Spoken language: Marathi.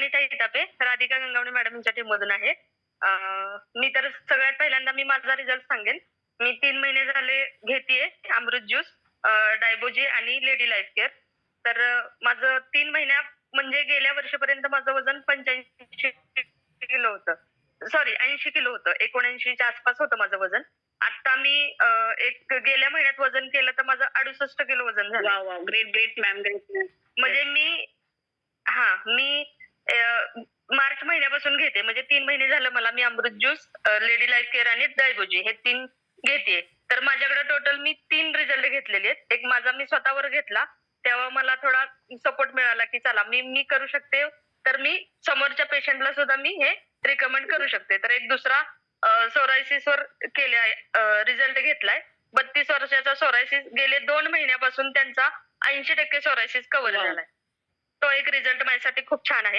अनिता इटापे राधिका गंगावणे मॅडम यांच्या टीम मधून आहे. मी तर सगळ्यात पहिल्यांदा मी माझा रिझल्ट सांगेन. मी तीन महिने झाले घेतेय अमृत ज्यूस डायबोजी आणि लेडी लाईफ केअर तर माझं तीन महिन्या म्हणजे गेल्या वर्षापर्यंत माझं वजन पंच्याऐंशी किलो होतं. सॉरी ऐंशी किलो होतं. एकोणऐंशीच्या आसपास होतं माझं वजन. आता मी एक गेल्या महिन्यात वजन केलं तर माझं अडुसष्ट किलो वजन झालं. ग्रेट ग्रेट मॅम ग्रेट म्हणजे मी हा मी मार्च महिन्यापासून घेते. म्हणजे तीन महिने झालं मला मी Amrit juice lady life care आणि डायबोजी हे तीन घेते. तर माझ्याकडे टोटल मी तीन रिझल्ट घेतलेले आहेत. एक माझा मी स्वतःवर घेतला. तेव्हा मला थोडा सपोर्ट मिळाला की चला मी मी करू शकते. तर मी समोरच्या पेशंटला सुद्धा मी हे रिकमेंड करू शकते. तर एक दुसरा सोरायसिस वर केले रिझल्ट घेतलाय. बत्तीस वर्षाचा सोरायसिस गेले दोन महिन्यापासून त्यांचा ऐंशी टक्के सोरायसिस कव्हर. झालाय. तो एक रिझल्ट माझ्यासाठी खूप छान आहे.